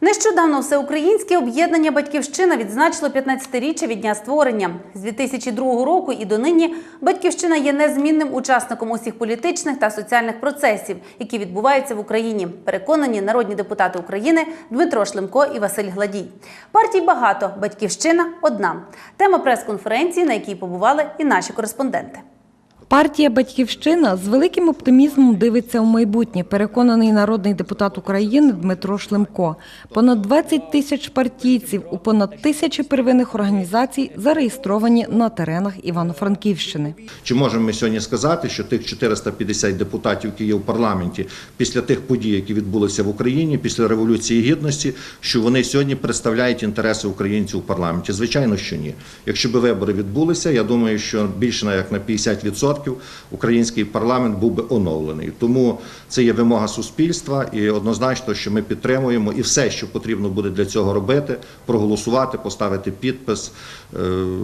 Нещодавно всеукраїнське об'єднання Батьківщина відзначило 15-річчя від дня створення. З 2002 року і донині Батьківщина є незмінним учасником усіх політичних та соціальних процесів, які відбуваються в Україні. Переконані народні депутати України Дмитро Шлемко і Василь Гладій. Партій багато, батьківщина одна. Тема прес-конференції, на якій побували і наші кореспонденти. Партія Батьківщина з великим оптимізмом дивиться у майбутнє, переконаний народний депутат України Дмитро Шлемко. Понад 20 тисяч партійців у понад тисячі первинних організацій зареєстровані на теренах Івано-Франківщини. Чи можемо ми сьогодні сказати, що тих 450 депутатів, які є в парламенті, після тих подій, які відбулися в Україні, після революції гідності, що вони сьогодні представляють інтереси українців у парламенті? Звичайно, що ні. Якщо б вибори відбулися, я думаю, що більше як на 50% український парламент був би оновлений. Тому це є вимога суспільства, і однозначно, що ми підтримуємо і все, що потрібно буде для цього робити, проголосувати, поставити підпис, е,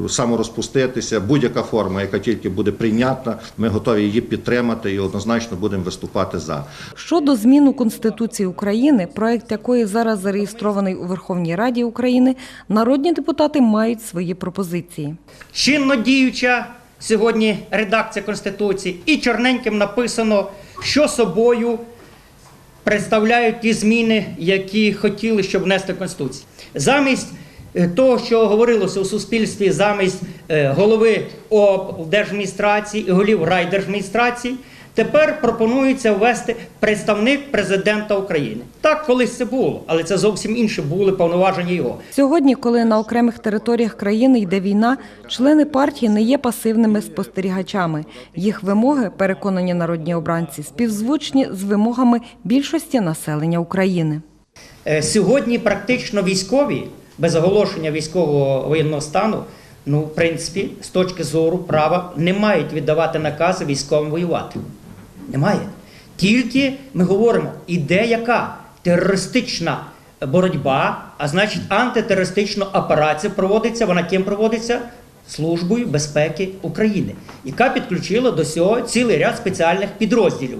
саморозпуститися, будь-яка форма, яка тільки буде прийнятна, ми готові її підтримати і однозначно будемо виступати за. Щодо змін у Конституції України, проект якої зараз зареєстрований у Верховній Раді України, народні депутати мають свої пропозиції. чинно діюча сьогодні редакція Конституції, і чорненьким написано, що собою представляють ті зміни, які хотіли, щоб внести в Конституцію. Замість е, того, що говорилося у суспільстві, замість голови голови облдержадміністрації і голів райдержадміністрації, тепер пропонується ввести представник президента України. Так колись це було, але це зовсім інше були повноваження його. Сьогодні, коли на окремих територіях країни йде війна, члени партії не є пасивними спостерігачами. Їх вимоги, переконані народні обранці, співзвучні з вимогами більшості населення України. Е, Сьогодні практично військові без оголошення військового воєнного стану, ну, в принципі, з точки зору права, не мають віддавати накази військовим воювати. Немає. Тільки ми говоримо, іде яка терористична боротьба, а значить антитерористична операція проводиться, вона ким проводиться? Службою безпеки України, яка підключила до цього цілий ряд спеціальних підрозділів.